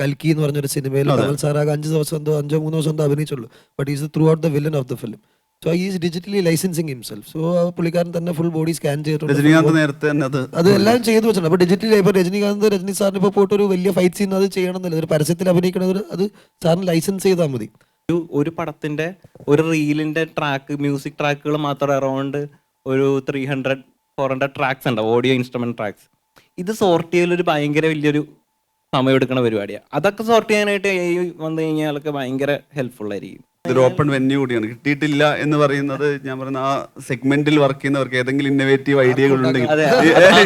കൽക്കി എന്ന് പറഞ്ഞൊരു സിനിമയിൽ. കമൽ സാർ ആകെ അഞ്ച് ദിവസം എന്തോ അഞ്ചോ മൂന്നോ ദിവസം എന്തോ അഭിനയിച്ചുള്ളൂ. But is throughout the villain of the film so is digitally licensing himself so പുള്ളിക്കാരൻ തന്നെ ഫുൾ ബോഡി സ്കാൻ ചെയ്തിട്ടുണ്ട്. നേരത്തെ തന്നെ അത് അത് എല്ലാം ചെയ്തു വെച്ചിട്ടുണ്ട്. അപ്പൊ ഡിജിറ്റലി ഇപ്പൊ രജനീകാന്ത് രജനി സാറിന് ഇപ്പൊ പോയിട്ട് ഒരു വലിയ ഫൈറ്റ് സീൻ അത് ചെയ്യണമെന്നില്ല. ഒരു പരസ്യത്തിൽ അഭിനയിക്കണത് അത് സാറിന് ലൈസൻസ് ചെയ്താൽ മതി. ഒരു ഒരു പടത്തിന്റെ ഒരു റീലിന്റെ ട്രാക്ക് മ്യൂസിക് ട്രാക്കുകൾ മാത്രം അറൗണ്ട് ഒരു three hundred four hundred tracks ഉണ്ട്. ഓഡിയോ ഇൻസ്ട്രുമെന്റ് ട്രാക്സ് ഇത് സോർട്ട് ചെയ്യലൊരു ഭയങ്കര വലിയൊരു സമയം എടുക്കുന്ന പരിപാടിയാണ് അതൊക്കെ സോർട്ട് ചെയ്യാനായിട്ട് AI വന്നു കഴിഞ്ഞാൽ ഭയങ്കര ഹെൽപ്ഫുൾ ആയിരിക്കും. ഇതൊരു ഓപ്പൺ വെന്യൂ കൂടിയാണ്. കിട്ടിയിട്ടില്ല എന്ന് പറയുന്നത് ഞാൻ പറയുന്ന ആ സെഗ്മെന്റിൽ വർക്ക് ചെയ്യുന്നവർക്ക് ഏതെങ്കിലും ഇന്നോവേറ്റീവ് ഐഡിയകൾ ഉണ്ടെങ്കിൽ. അതെ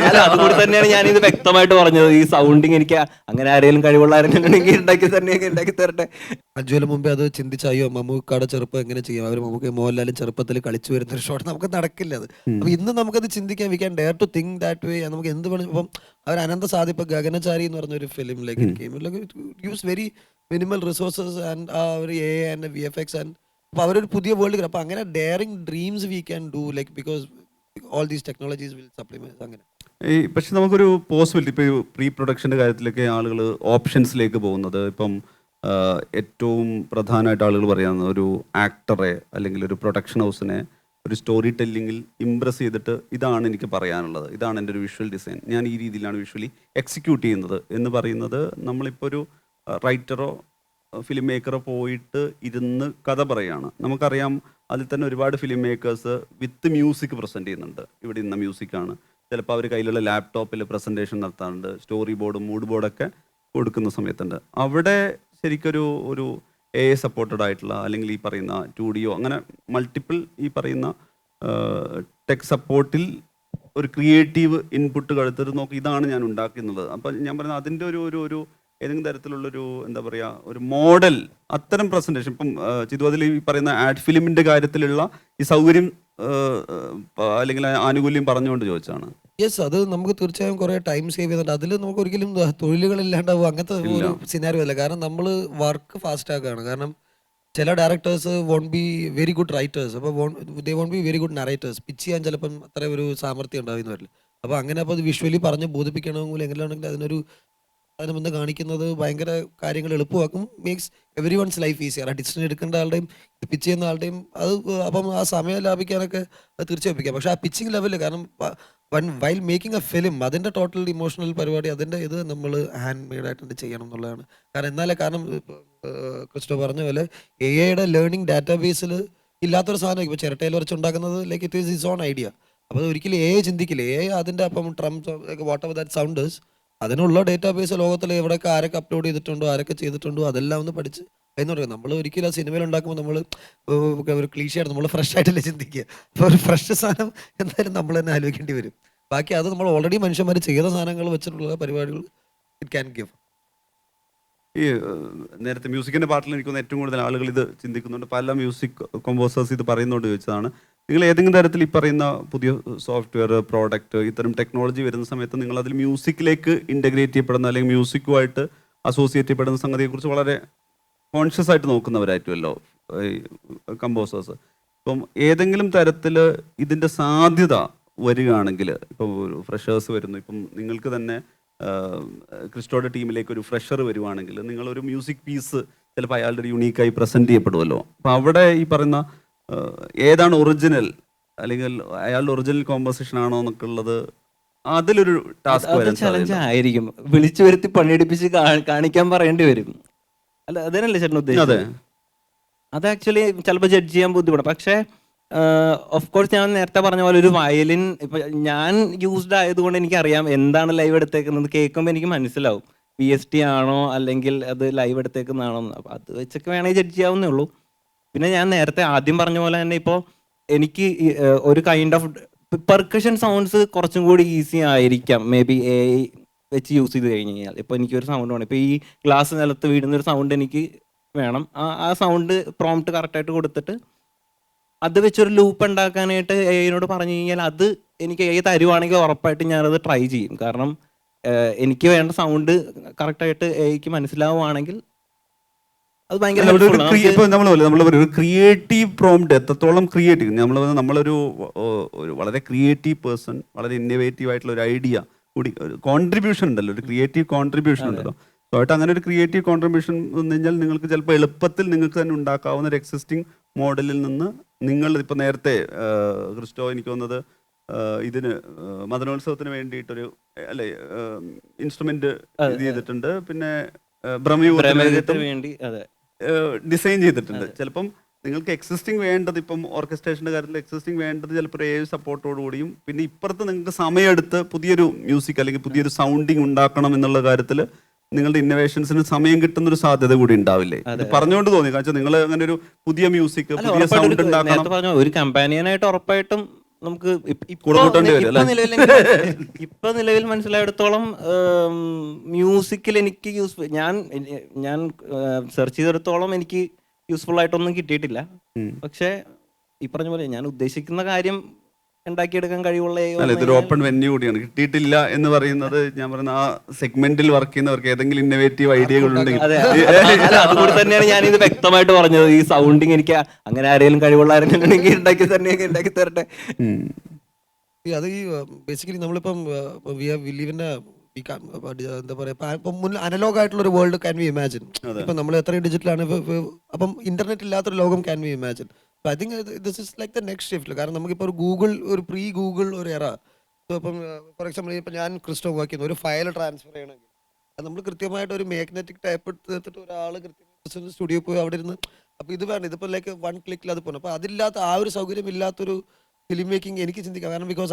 അല്ല അതുകൊണ്ട് തന്നെയാണ് ഞാൻ ഇത് വ്യക്തമായിട്ട് പറഞ്ഞത്. ഈ സൗണ്ടിങ് എനിക്ക് അങ്ങനെ ആരെങ്കിലും കഴിവുള്ള ആരെങ്കിലും ഉണ്ടെങ്കിൽ ഉണ്ടാക്കി തന്നെ ഉണ്ടാക്കി തരട്ടെ. അജ്വല മുമ്പേ അത് ചിന്തിച്ച അയ്യോ മമ്മൂക്കാടെ ചെറുപ്പം എങ്ങനെ ചെയ്യാം? അവർ മമ്മൂക്ക മോഹൻലാലും ചെറുപ്പത്തിൽ കളിച്ചു വരുന്ന ഒരു ഷോട്ട് നമുക്ക് നടക്കില്ല അത്. അപ്പൊ ഇന്ന് നമുക്കത് ചിന്തിക്കാൻ we can dare to think that way നമുക്ക് എന്ത് വേണം ഇപ്പം അവർ അനന്ത സാധിപ്പ് ഗഗനചാരി എന്ന് പറഞ്ഞ ഒരു ഫിലിമിലേക്ക് use very minimal resources and ആ ഒരു A and V F X and അപ്പൊ അവരൊരു പുതിയ വേൾഡ് അപ്പൊ അങ്ങനെ daring dreams we can do like because all these technologies will supplement അങ്ങനെ. ഈ പക്ഷെ നമുക്കൊരു പോസിബിലിറ്റി ഇപ്പോൾ പ്രീ പ്രൊഡക്ഷന്റെ കാര്യത്തിലൊക്കെ ആളുകൾ ഓപ്ഷൻസിലേക്ക് പോകുന്നത്. ഇപ്പം ഏറ്റവും പ്രധാനമായിട്ട് ആളുകൾ പറയുന്നത് ഒരു ആക്ടറെ അല്ലെങ്കിൽ ഒരു പ്രൊഡക്ഷൻ ഹൗസിനെ ഒരു സ്റ്റോറി ടെല്ലിങ്ങിൽ ഇംപ്രസ് ചെയ്തിട്ട് ഇതാണ് എനിക്ക് പറയാനുള്ളത്. ഇതാണ് എന്റെ ഒരു വിഷ്വൽ ഡിസൈൻ ഞാൻ ഈ രീതിയിലാണ് വിഷ്വലി എക്സിക്യൂട്ട് ചെയ്യുന്നത്. എന്ന് പറയുന്നത് നമ്മളിപ്പോൾ ഒരു റൈറ്ററോ ഫിലിം മേക്കറോ പോയിട്ട് ഇരുന്ന് കഥ പറയുകയാണ് നമുക്കറിയാം അതിൽ തന്നെ ഒരുപാട് film makers with music present ചെയ്യുന്നുണ്ട്. ഇവിടെ ഇന്ന മ്യൂസിക്കാണ് ചിലപ്പോൾ അവർ കയ്യിലുള്ള ലാപ്ടോപ്പിൽ പ്രസന്റേഷൻ നടത്താറുണ്ട്. സ്റ്റോറി ബോർഡും മൂഡ് ബോർഡൊക്കെ കൊടുക്കുന്ന സമയത്തുണ്ട്. അവിടെ ശരിക്കൊരു ഒരു എ സപ്പോർട്ടഡ് ആയിട്ടുള്ള അല്ലെങ്കിൽ ഈ പറയുന്ന ടു ഡിയോ അങ്ങനെ മൾട്ടിപ്പിൾ ഈ പറയുന്ന ടെക് സപ്പോർട്ടിൽ ഒരു ക്രിയേറ്റീവ് ഇൻപുട്ട് കൊടുത്തിട്ട് നോക്കി ഇതാണ് ഞാൻ ഉണ്ടാക്കുന്നത്. അപ്പം ഞാൻ പറയുന്നത് അതിന്റെ ഒരു ഒരു ഒരു ഏതെങ്കിലും തരത്തിലുള്ളൊരു എന്താ പറയുക ഒരു മോഡൽ അത്തരം പ്രസന്റേഷൻ ഇപ്പം ചിതുവതിൽ ഈ പറയുന്ന ആഡ് ഫിലിമിന്റെ കാര്യത്തിലുള്ള ഈ സൗകര്യം അല്ലെങ്കിൽ ആനുകൂല്യം പറഞ്ഞുകൊണ്ട് ചോദിച്ചാണ് യെസ് അത് നമുക്ക് തീർച്ചയായും കുറെ ടൈം സേവ് ചെയ്യുന്നുണ്ട് അതിൽ നമുക്ക് ഒരിക്കലും തൊഴിലുകളില്ലാണ്ടാവും അങ്ങനത്തെ ഒരു സിനാരിയോ അല്ല. കാരണം നമ്മൾ വർക്ക് ഫാസ്റ്റ് ആക്കുകയാണ്. കാരണം ചില directors won't be very good writers അപ്പോൾ they won't be very good narrators pitch ചെയ്യാൻ ചിലപ്പം അത്ര ഒരു സാമർഥ്യം ഉണ്ടാവുന്ന വരില്ല അപ്പോൾ അങ്ങനെ അപ്പോൾ അത് വിഷ്വലി പറഞ്ഞ് ബോധിപ്പിക്കണമെങ്കിൽ എങ്ങനെയാണെങ്കിൽ അതിനൊരു അതിന് മുന്നേ കാണിക്കുന്നത് ഭയങ്കര കാര്യങ്ങൾ എളുപ്പമാക്കും. Makes everyone's life easier ആ ഡിസിഷൻ എടുക്കേണ്ട ആളുടെയും പിച്ച് ചെയ്യുന്ന ആളുടെയും അത് അപ്പം ആ സമയം ലാഭിക്കാനൊക്കെ തീർച്ചയായും ഒപ്പിക്കാം പക്ഷേ ആ പിച്ചിങ് ലെവൽ കാരണം one while making a film അതിന്റെ ടോട്ടൽ ഇമോഷണൽ പരിപാടി അതിന്റെ ഇത് നമ്മൾ ഹാൻഡ് മെയ്ഡ് ആയിട്ട് ചെയ്യണം എന്നുള്ളതാണ്. കാരണം എന്നാലേ കാരണം ക്രിസ്റ്റോ പറഞ്ഞ പോലെ എ ഐയുടെ ലേണിംഗ് ഡാറ്റാബേസിൽ ഇല്ലാത്തൊരു സാധനം ഇപ്പോൾ ചിരട്ടയിൽ വരച്ച് ഉണ്ടാക്കുന്നത് like it is is own idea അപ്പോൾ ഒരിക്കലും എ ചിന്തിക്കില്ല. എ അതിന്റെ അപ്പം drums whatever that sounders അതിനുള്ള ഡേറ്റാബേസ് ലോകത്തിൽ എവിടെയൊക്കെ ആരൊക്കെ അപ്ലോഡ് ചെയ്തിട്ടുണ്ടോ ആരൊക്കെ ചെയ്തിട്ടുണ്ടോ അതെല്ലാം ഒന്ന് പഠിച്ച് എന്ന് പറയുന്നത് നമ്മൾ ഒരിക്കലും ആ സിനിമയിൽ ഉണ്ടാക്കുമ്പോൾ നമ്മൾ ഒരു ക്ലീഷയാണ് നമ്മൾ ഫ്രഷ് ആയിട്ടല്ലേ ചിന്തിക്കുക. അപ്പോൾ ഒരു ഫ്രഷ് സാധനം എന്തായാലും നമ്മൾ തന്നെ ആലോചിക്കേണ്ടി വരും. ബാക്കി അത് നമ്മൾ ഓൾറെഡി മനുഷ്യന്മാർ ചെയ്ത സാധനങ്ങൾ വെച്ചിട്ടുള്ള പരിപാടികൾ ഇറ്റ് ക്യാൻ ഗിവ് ഈ നേരത്തെ മ്യൂസിക്കിന്റെ പാട്ടിൽ എനിക്കൊന്ന് ഏറ്റവും കൂടുതൽ ആളുകൾ ഇത് ചിന്തിക്കുന്നുണ്ട്. പല മ്യൂസിക് കോമ്പോസേഴ്സ് ഇത് പറയുന്നുണ്ട് ചോദിച്ചതാണ്. നിങ്ങൾ ഏതെങ്കിലും തരത്തിൽ ഈ പറയുന്ന പുതിയ സോഫ്റ്റ്വെയർ പ്രോഡക്റ്റ് ഇത്തരം ടെക്നോളജി വരുന്ന സമയത്ത് നിങ്ങൾ അതിൽ മ്യൂസിക്കിലേക്ക് ഇന്റഗ്രേറ്റ് ചെയ്യപ്പെടുന്ന അല്ലെങ്കിൽ മ്യൂസിക്കുമായിട്ട് അസോസിയേറ്റ് ചെയ്യപ്പെടുന്ന സംഗതിയെക്കുറിച്ച് വളരെ കോൺഷ്യസ് ആയിട്ട് നോക്കുന്നവരായിട്ടുമല്ലോ കമ്പോസേഴ്സ് ഇപ്പം ഏതെങ്കിലും തരത്തിൽ ഇതിന്റെ സാധ്യത വരികയാണെങ്കിൽ ഇപ്പം ഒരു ഫ്രഷേഴ്സ് വരുന്നു ഇപ്പം നിങ്ങൾക്ക് തന്നെ ക്രിസ്റ്റോയുടെ ടീമിലേക്ക് ഒരു ഫ്രഷർ വരുവാണെങ്കിൽ നിങ്ങളൊരു മ്യൂസിക് പീസ് ചിലപ്പോൾ അയാളുടെ യുണീക്കായി പ്രസന്റ് ചെയ്യപ്പെടുമല്ലോ അപ്പോൾ അവിടെ ഈ പറയുന്ന ഏതാണ് ഒറിജിനൽ അല്ലെങ്കിൽ അയാളുടെ ഒറിജിനൽ കോമ്പോസിഷൻ ആണോ എന്നൊക്കെ ഉള്ളത് അതിലൊരു ടാസ്ക് അത് ചലഞ്ച് ആയിരിക്കും. വിളിച്ചു വരുത്തി പണിയെടുപ്പിച്ച് കാണിക്കാൻ പറയേണ്ടി വരും. അല്ല അതിനല്ലേ ചേട്ടൻ അതെ ഉദ്ദേശിച്ചത്? അത്. ആക്ച്വലി ചിലപ്പോൾ ജഡ്ജ് ചെയ്യാൻ ബുദ്ധിമുട്ടാണ്. പക്ഷേ ഓഫ് കോഴ്സ് ഞാൻ നേരത്തെ പറഞ്ഞ പോലെ ഒരു വയലിൻ ഇപ്പൊ ഞാൻ യൂസ്ഡ് ആയതുകൊണ്ട് എനിക്കറിയാം എന്താണ് ലൈവ് എടുത്തേക്കുന്നത്. കേൾക്കുമ്പോൾ എനിക്ക് മനസ്സിലാവും. പി എസ് ടി ആണോ അല്ലെങ്കിൽ അത് ലൈവ് എടുത്തേക്കുന്നതാണോ അപ്പൊ അത് വെച്ചൊക്കെ വേണമെങ്കിൽ ജഡ്ജ് ചെയ്യാവുന്നേ ഉള്ളൂ. പിന്നെ ഞാൻ നേരത്തെ ആദ്യം പറഞ്ഞ പോലെ തന്നെ ഇപ്പോൾ എനിക്ക് ഒരു കൈൻഡ് ഓഫ് പെർക്കഷൻ സൗണ്ട്സ് കുറച്ചും കൂടി ഈസി ആയിരിക്കാം. മേ ബി എ വെച്ച് യൂസ് ചെയ്ത് കഴിഞ്ഞ് കഴിഞ്ഞാൽ. ഇപ്പോൾ എനിക്കൊരു സൗണ്ട് വേണം. ഇപ്പോൾ ഈ ഗ്ലാസ് നിലത്ത് വീടുന്ന ഒരു സൗണ്ട് എനിക്ക് വേണം. ആ ആ സൗണ്ട് പ്രോംപ്റ്റ് കറക്റ്റായിട്ട് കൊടുത്തിട്ട് അത് വെച്ചൊരു ലൂപ്പ് ഉണ്ടാക്കാനായിട്ട് എനോട് പറഞ്ഞു കഴിഞ്ഞാൽ അത് എനിക്ക് എ തരുവാണെങ്കിൽ ഉറപ്പായിട്ട് ഞാനത് ട്രൈ ചെയ്യും. കാരണം എനിക്ക് വേണ്ട സൗണ്ട് കറക്റ്റായിട്ട് എയ്ക്ക് മനസ്സിലാവുകയാണെങ്കിൽ അത് ഭയങ്കര ഒരു helpful ആണ്. ക്രിയ- ഇപ്പൊ നമ്മൾ പോലെ നമ്മൾ ഒരു ക്രിയേറ്റീവ് പ്രോംപ്റ്റ് എത്രത്തോളം ക്രിയേറ്റീവ് നമ്മൾ നമ്മളൊരു ഒരു വളരെ ക്രിയേറ്റീവ് പേഴ്സൺ വളരെ ഇന്നോവേറ്റീവ് ആയിട്ടുള്ള ഒരു ഐഡിയ കൂടി ഒരു കോൺട്രിബ്യൂഷൻ ഉണ്ടല്ലോ ഒരു ക്രിയേറ്റീവ് കോൺട്രിബ്യൂഷൻ ഉണ്ടല്ലോ. സോ ആയിട്ട് അങ്ങനെ ഒരു ക്രിയേറ്റീവ് കോൺട്രിബ്യൂഷൻ വന്നു കഴിഞ്ഞാൽ നിങ്ങൾക്ക് ചിലപ്പോൾ എളുപ്പത്തിൽ നിങ്ങൾക്ക് തന്നെ ഉണ്ടാക്കാവുന്ന ഒരു എക്സിസ്റ്റിംഗ് മോഡലിൽ നിന്ന് നിങ്ങൾ ഇപ്പോൾ നേരത്തെ ആ, ക്രിസ്റ്റോ എനിക്ക് തോന്നുന്നത് ആ, ഇതിന് ആ, മദനോത്സവത്തിന് വേണ്ടിയിട്ടൊരു അല്ലെ ഇൻസ്ട്രുമെന്റ് ഇത് ചെയ്തിട്ടുണ്ട്. പിന്നെ ആ, വേണ്ടിയിട്ടും വേണ്ടി അതെ. ഡിസൈൻ ചെയ്തിട്ടുണ്ട്. ചിലപ്പം നിങ്ങൾക്ക് എക്സിസ്റ്റിംഗ് വേണ്ടത് ഇപ്പം ഓർക്കസ്ട്രേഷന്റെ കാര്യത്തിൽ എക്സിസ്റ്റിംഗ് വേണ്ടത് ചിലപ്പോൾ ഏ സപ്പോർട്ടോടുകൂടിയും പിന്നെ ഇപ്പുറത്ത് നിങ്ങൾക്ക് സമയമെടുത്ത് പുതിയൊരു മ്യൂസിക് അല്ലെങ്കിൽ പുതിയൊരു സൗണ്ടിങ് ഉണ്ടാക്കണം എന്നുള്ള കാര്യത്തിൽ നിങ്ങളുടെ ഇന്നോവേഷൻസിന് സമയം കിട്ടുന്ന ഒരു സാധ്യത കൂടി ഉണ്ടാവില്ലേ? പറഞ്ഞുകൊണ്ട് തോന്നി. കാരണം നിങ്ങൾ അങ്ങനെ ഒരു പുതിയ മ്യൂസിക് പുതിയ സൗണ്ട് ഉണ്ടാക്കണം. ഒരു കമ്പാനിയനായിട്ട് ഉറപ്പായിട്ടും നമുക്ക് ഇപ്പ- നിലവിൽ മനസ്സിലായിടത്തോളം മ്യൂസിക്കിൽ എനിക്ക് യൂസ് ഞാൻ ഞാൻ സെർച്ച് ചെയ്തെടുത്തോളം എനിക്ക് യൂസ്ഫുൾ ആയിട്ടൊന്നും കിട്ടിയിട്ടില്ല. പക്ഷേ ഈ പറഞ്ഞ പോലെ ഞാൻ ഉദ്ദേശിക്കുന്ന കാര്യം ഉണ്ടാക്കിയെടുക്കാൻ കഴിവുള്ള ഇതൊരു ഓപ്പൺ വെന്യൂ കൂടിയാണ്. കിട്ടിയിട്ടില്ല എന്ന് പറയുന്നത് ഞാൻ പറയുന്ന ആ സെഗ്മെന്റിൽ വർക്ക് ചെയ്യുന്നവർക്ക് ഏതെങ്കിലും ഇന്നോവേറ്റീവ് ഐഡിയകൾ ഉണ്ടെങ്കിൽ. അതെ. അല്ല അതുകൂടി തന്നെയാണ് ഞാൻ ഇത് വ്യക്തമായിട്ട് പറഞ്ഞത്. ഈ സൗണ്ടിങ് എനിക്ക് അങ്ങനെ ആരെങ്കിലും കഴിവുള്ള ആരെങ്കിലും ഉണ്ടെങ്കിൽ ഉണ്ടാക്കി തന്നെ ഉണ്ടാക്കി തരട്ടെ. ഈ അത് ഈ ബേസിക്കലി നമ്മളിപ്പം വി വി ലിവ് ഇൻ എന്താ പറയാ അനലോഗ് ആയിട്ടുള്ള ഒരു വേൾഡ് ക്യാൻ വി ഇമാജിൻ ഇപ്പൊ നമ്മൾ എത്ര ഡിജിറ്റൽ ആണ് ഇപ്പൊ- ഇപ്പൊ അപ്പം ഇന്റർനെറ്റ് ഇല്ലാത്തൊരു ലോകം can we imagine I think this is like the next shift കാരണം നമുക്കിപ്പോൾ ഒരു ഗൂഗിൾ ഒരു പ്രീ ഗൂഗിൾ ഒരു എറ ഇപ്പം ഫോർ എക്സാമ്പിൾ ഇപ്പം ഞാൻ ക്രിസ്റ്റോ ചെയ്യുന്നു. ഒരു ഫയൽ ട്രാൻസ്ഫർ ചെയ്യണമെങ്കിൽ. അത് നമ്മൾ കൃത്യമായിട്ട് ഒരു മാഗ്നറ്റിക് ടൈപ്പ് എടുത്തിട്ട് ഒരാൾ കൃത്യമായിട്ട് സ്റ്റുഡിയോ പോയി അവിടെ ഇരുന്ന് അപ്പോൾ ഇത് വേണം. ഇതിപ്പോൾ ലൈക്ക് വൺ ക്ലിക്കിൽ അത് പോകണം അപ്പോൾ അതില്ലാത്ത ആ ഒരു സൗകര്യം ഇല്ലാത്തൊരു ഫിലിം മേക്കിംഗ് എനിക്ക് ചിന്തിക്കാം കാരണം ബിക്കോസ്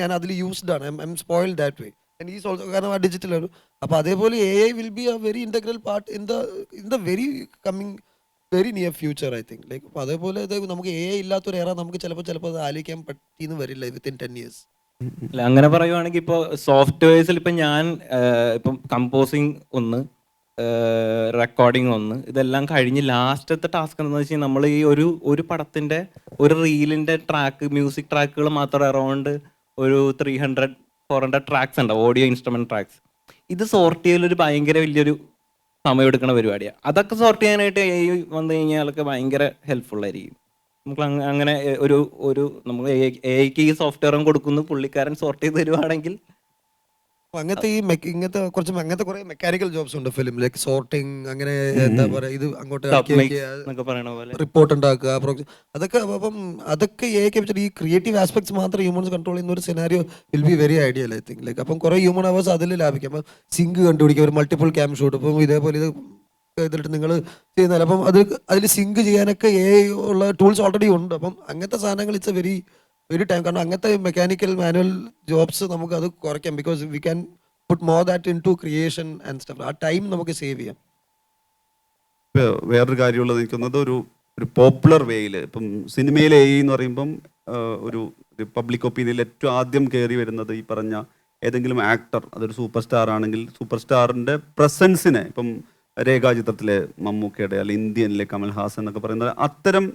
ഞാൻ അതിൽ യൂസ്ഡ് ആണ്. I'm spoil that way and is also കാരണം ആ ഡിജിറ്റൽ ആണ്. അപ്പോൾ അതേപോലെ A I will be a very integral part in the in the very coming very near future I think like അപ്പോൾ അതേപോലെ നമുക്ക് എ ഇല്ലാത്തൊരു ഏറ നമുക്ക് ചിലപ്പോൾ ചിലപ്പോൾ അത് ആലോചിക്കാൻ പറ്റിയെന്ന് വരില്ല വിത്തിൻ ടെൻ ഇയേഴ്സ് അല്ല അങ്ങനെ പറയുവാണെങ്കിൽ ഇപ്പോൾ സോഫ്റ്റ്വെയർസിൽ ഇപ്പം ഞാൻ ഇപ്പം കമ്പോസിങ് ഒന്ന് റെക്കോർഡിങ് ഒന്ന് ഇതെല്ലാം കഴിഞ്ഞ് ലാസ്റ്റത്തെ ടാസ്ക് എന്താണെന്ന് വെച്ചാൽ നമ്മൾ ഈ ഒരു ഒരു പടത്തിന്റെ ഒരു റീലിന്റെ ട്രാക്ക് മ്യൂസിക് ട്രാക്കുകൾ മാത്രം അറൗണ്ട് ഒരു three hundred four hundred tracks ഉണ്ട് ഓഡിയോ ഇൻസ്ട്രുമെന്റ് ട്രാക്സ് ഇത് സോർട്ട് ചെയ്യലൊരു ഭയങ്കര വലിയൊരു സമയം എടുക്കുന്ന പരിപാടിയാണ് അതൊക്കെ സോർട്ട് ചെയ്യാനായിട്ട് എ ഐ വന്നു കഴിഞ്ഞാലൊക്കെ ഭയങ്കര ആയിരിക്കും. നമുക്ക് അങ്ങനെ ഒരു ഒരു നമ്മൾ എ ഐക്ക് ഈ സോഫ്റ്റ്വെയറും കൊടുക്കുന്നു. പുള്ളിക്കാരൻ സോർട്ട് ചെയ്ത് തരുവാണെങ്കിൽ അപ്പൊ അങ്ങനത്തെ ഈ ഇങ്ങനത്തെ കുറച്ച് അങ്ങനത്തെ കുറെ മെക്കാനിക്കൽ ജോബ്സ് ഉണ്ട് ഫിലിം ലൈക്ക് സോർട്ടിങ് അങ്ങനെ എന്താ പറയാ ഇത് അങ്ങോട്ട് Top എന്നൊക്കെ പറയണ പോലെ. റിപ്പോർട്ട് ഉണ്ടാക്കുക അതൊക്കെ അപ്പം അതൊക്കെ ഏക്ക് വെച്ചിട്ട് ഈ ക്രിയേറ്റീവ് ആസ്പെക്ട്സ് മാത്രം ഹ്യൂമൻസ് കൺട്രോൾ ചെയ്യുന്ന ഒരു scenario will be very ideal I think like അപ്പം കുറെ ഹ്യൂമൻ അവേഴ്സ് അതിൽ ലാഭിക്കാം. അപ്പം സിങ്ക് കണ്ടുപിടിക്കുക ഒരു മൾട്ടിപ്പിൾ ക്യാം ഷൂട്ട് അപ്പം ഇതേപോലെ ഇത് ചെയ്തിട്ട് നിങ്ങൾ ചെയ്യുന്നില്ല അപ്പം അത് അതിൽ സിങ്ക് ചെയ്യാനൊക്കെ എ ഉള്ള ടൂൾസ് ഓൾറെഡി ഉണ്ട്. അപ്പം അങ്ങനത്തെ സാധനങ്ങൾ it's a very very time കാരണം അങ്ങനത്തെ മെക്കാനിക്കൽ മാനുവൽ ജോബ്സ് നമുക്ക് അത് കുറയ്ക്കാം because we can put more that into creation and stuff ആ ടൈം നമുക്ക് സേവ് ചെയ്യാം. വേറൊരു കാര്യമുള്ളത് നിൽക്കുന്നത് ഒരു ഒരു പോപ്പുലർ വേയിൽ ഇപ്പം സിനിമയിലെ എ എന്ന് പറയുമ്പം ഒരു പബ്ലിക് ഒപ്പീനിയനിൽ ഏറ്റവും ആദ്യം കയറി വരുന്നത് ഈ പറഞ്ഞ ഏതെങ്കിലും ആക്ടർ അതൊരു സൂപ്പർ സ്റ്റാർ ആണെങ്കിൽ സൂപ്പർ സ്റ്റാറിന്റെ പ്രസൻസിനെ ഇപ്പം രേഖാചിത്രത്തിലെ മമ്മൂക്കയുടെ അല്ലെങ്കിൽ ഇന്ത്യനിലെ കമൽഹാസൻ എന്നൊക്കെ പറയുന്നത് അത്തരം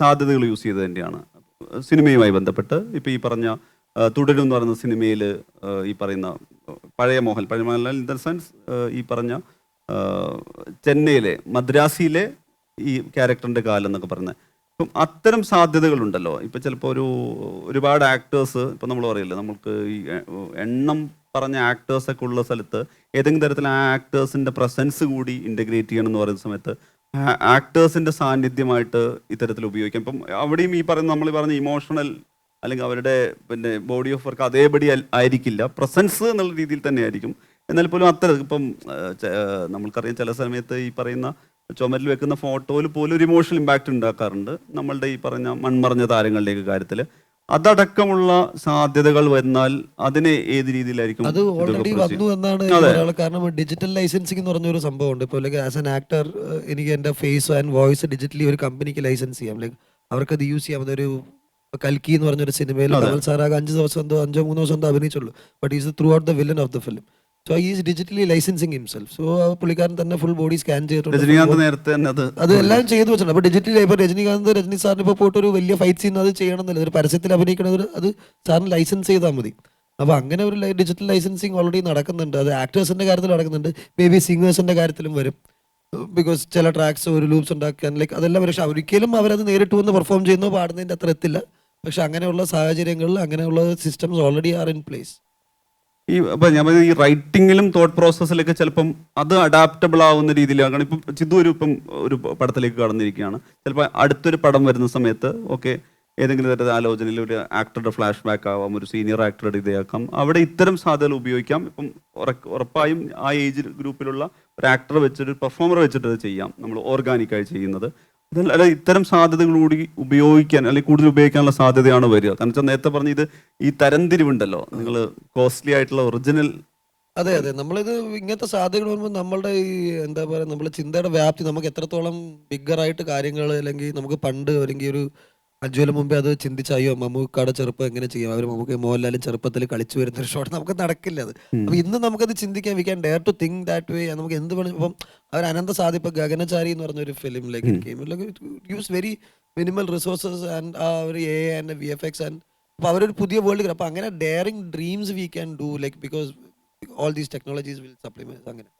സാധ്യതകൾ യൂസ് ചെയ്ത് തന്നെയാണ്. സിനിമയുമായി ബന്ധപ്പെട്ട് ഇപ്പം ഈ പറഞ്ഞ തുടരും എന്ന് പറയുന്ന സിനിമയിൽ ഈ പറയുന്ന പഴയ മോഹൻ പഴയ മോഹൻലാൽ ഇൻ ദ സെൻസ് ഈ പറഞ്ഞ ചെന്നൈയിലെ മദ്രാസിയിലെ ഈ ക്യാരക്ടറിന്റെ കാലം എന്നൊക്കെ പറയുന്നത് ഇപ്പം അത്തരം സാധ്യതകളുണ്ടല്ലോ. ഇപ്പം ചിലപ്പോൾ ഒരു ഒരുപാട് ആക്ടേഴ്സ് ഇപ്പം നമ്മൾ പറയില്ലേ നമുക്ക് ഈ എണ്ണം പറഞ്ഞ ആക്ടേഴ്സൊക്കെ ഉള്ള സ്ഥലത്ത് ഏതെങ്കിലും തരത്തിൽ ആ ആക്ടേഴ്സിന്റെ പ്രസൻസ് കൂടി ഇന്റഗ്രേറ്റ് ചെയ്യണം എന്ന് പറയുന്ന സമയത്ത് ആക്ടേഴ്സിന്റെ സാന്നിധ്യമായിട്ട് ഇത്തരത്തിൽ ഉപയോഗിക്കാം. ഇപ്പം അവിടെയും ഈ പറയുന്ന നമ്മൾ പറഞ്ഞ ഇമോഷണൽ അല്ലെങ്കിൽ അവരുടെ പിന്നെ ബോഡി ഓഫ് വർക്ക് അതേപടി ആയിരിക്കില്ല. പ്രസൻസ് എന്നുള്ള രീതിയിൽ തന്നെ ആയിരിക്കും. എന്നാൽ പോലും അത്ര ഇപ്പം നമ്മൾക്കറിയാം ചില സമയത്ത് ഈ പറയുന്ന ചുമരിൽ വെക്കുന്ന ഫോട്ടോയിൽ പോലും ഒരു ഇമോഷണൽ ഇമ്പാക്റ്റ് ഉണ്ടാക്കാറുണ്ട്. നമ്മളുടെ ഈ പറഞ്ഞ മൺമറഞ്ഞ താരങ്ങളുടെയൊക്കെ കാര്യത്തിൽ അതടക്കമുള്ള സാധ്യതകൾ വന്നാൽ അതിനെ ഏത് രീതിയിലായിരിക്കും അത് ഓൾറെഡി വന്നു എന്നാണ്. ഒരാൾ കാരണം ഡിജിറ്റൽ ലൈസൻസിങ് എന്ന് പറഞ്ഞൊരു സംഭവമുണ്ട്. ഇപ്പോൾ ലൈക്ക് ആസ് ആൻ ആക്ടർ എനിക്ക് എന്റെ ഫേസ് ആൻഡ് വോയിസ് ഡിജിറ്റലി ഒരു കമ്പനിക്ക് ലൈസൻസ് ചെയ്യാം. ലൈക്ക് അവർക്ക് അത് യൂസ് ചെയ്യാം. അതൊരു കൽക്കി എന്ന് പറഞ്ഞൊരു സിനിമയിൽ കമൽ സാർ ആകെ അഞ്ച് ദിവസം എന്തോ അഞ്ചോ മൂന്നോ ദിവസം എന്തോ അഭിനയിച്ചുള്ളൂ. But is throughout the villain of the film so is digitally licensing himself so പുള്ളിക്കാരൻ തന്നെ ഫുൾ ബോഡി സ്കാൻ ചെയ്തിട്ടുണ്ട്. രജനീകാന്ത് നേരത്തെ തന്നെ അത് അത് എല്ലാം ചെയ്തു വെച്ചിട്ടുണ്ട്. അപ്പൊ ഡിജിറ്റലി ഇപ്പൊ രജനീകാന്ത് രജനി സാറിന് ഇപ്പൊ പോയിട്ട് ഒരു വലിയ ഫൈറ്റ് സീൻ അത് ചെയ്യണമെന്നില്ല. ഒരു പരസ്യത്തിൽ അഭിനയിക്കണത് അത് സാറിന് ലൈസൻസ് ചെയ്താൽ മതി. അപ്പൊ അങ്ങനെ ഒരു ഡിജിറ്റൽ ലൈസൻസിങ് ഓൾറെഡി നടക്കുന്നുണ്ട്. അത് ആക്ടേഴ്സിന്റെ കാര്യത്തിൽ നടക്കുന്നുണ്ട്. മേ ബി സിംഗേഴ്സിന്റെ കാര്യത്തിലും വരും. ബിക്കോസ് ചില ട്രാക്സ് ഒരു ലൂപ്സ് ഉണ്ടാക്കാൻ ലൈക്ക് അതെല്ലാം പക്ഷെ ഒരിക്കലും അവരത് നേരിട്ട് വന്ന് പെർഫോം ചെയ്യുന്നോ പാടുന്നതിന്റെ അത്ര എത്തില്ല. പക്ഷെ അങ്ങനെയുള്ള സാഹചര്യങ്ങളിൽ അങ്ങനെയുള്ള systems already are in place ഈ അപ്പൊ ഞാൻ ഈ റൈറ്റിങ്ങിലും തോട്ട് പ്രോസസ്സിലൊക്കെ ചിലപ്പം അത് അഡാപ്റ്റബിൾ ആവുന്ന രീതിയിലാണ്. ഇപ്പം ചിതു ഒരു ഇപ്പം ഒരു പടത്തിലേക്ക് കടന്നിരിക്കുകയാണ്. ചിലപ്പോൾ അടുത്തൊരു പടം വരുന്ന സമയത്ത് ഓക്കെ ഏതെങ്കിലും തരത്തിൽ ആലോചനയിൽ ഒരു ആക്ടറുടെ ഫ്ലാഷ് ബാക്ക് ആവാം ഒരു സീനിയർ ആക്ടറുടെ ഇതാക്കാം അവിടെ ഇത്തരം സാധ്യതകൾ ഉപയോഗിക്കാം. ഇപ്പം ഉറ- ഉറപ്പായും ആ ഏജ് ഗ്രൂപ്പിലുള്ള ഒരു ആക്ടറെ വെച്ചിട്ട് പെർഫോമർ വെച്ചിട്ട് അത് ചെയ്യാം. നമ്മൾ ഓർഗാനിക്കായി ചെയ്യുന്നത്. അല്ല ഇത്തരം സാധ്യതകൾ കൂടി ഉപയോഗിക്കാൻ അല്ലെങ്കിൽ കൂടുതൽ ഉപയോഗിക്കാനുള്ള സാധ്യതയാണ് വരിക. കാരണം വെച്ചാൽ നേരത്തെ പറഞ്ഞ ഇത് ഈ തരംതിരിവുണ്ടല്ലോ. നിങ്ങൾ കോസ്റ്റ്ലി ആയിട്ടുള്ള ഒറിജിനൽ അതെ അതെ. നമ്മളിത് ഇങ്ങനത്തെ സാധ്യതകൾ വരുമ്പോൾ നമ്മളുടെ ഈ എന്താ പറയുക നമ്മുടെ ചിന്തയുടെ വ്യാപ്തി നമുക്ക് എത്രത്തോളം ബിഗ്ഗറായിട്ട് കാര്യങ്ങൾ അല്ലെങ്കിൽ നമുക്ക് പണ്ട് അല്ലെങ്കിൽ ഒരു അഞ്ചു കൊല്ലം മുമ്പേ അത് ചിന്തിച്ച അയ്യോ മമ്മൂക്കാടെ ചെറുപ്പം എങ്ങനെ ചെയ്യും? അവർ നമുക്ക് മോഹൻലാലും ചെറുപ്പത്തിൽ കളിച്ചു വരുന്ന ഒരു ഷോട്ട് നമുക്ക് നടക്കില്ല അത്. അപ്പൊ ഇന്ന് നമുക്കത് ചിന്തിക്കാൻ we can dare to think that way നമുക്ക് എന്ത് വേണം ഇപ്പം അവർ അനന്ത സാധി ഇപ്പൊ ഗഗനചാരി എന്ന് പറഞ്ഞ ഒരു ഫിലിമിലേക്ക് use very minimal resources and ആ ഒരു A and V F X and അപ്പൊ അവരൊരു പുതിയ വേൾഡ് അപ്പൊ അങ്ങനെ daring dreams we can do like because all these technologies will supplement അങ്ങനെ.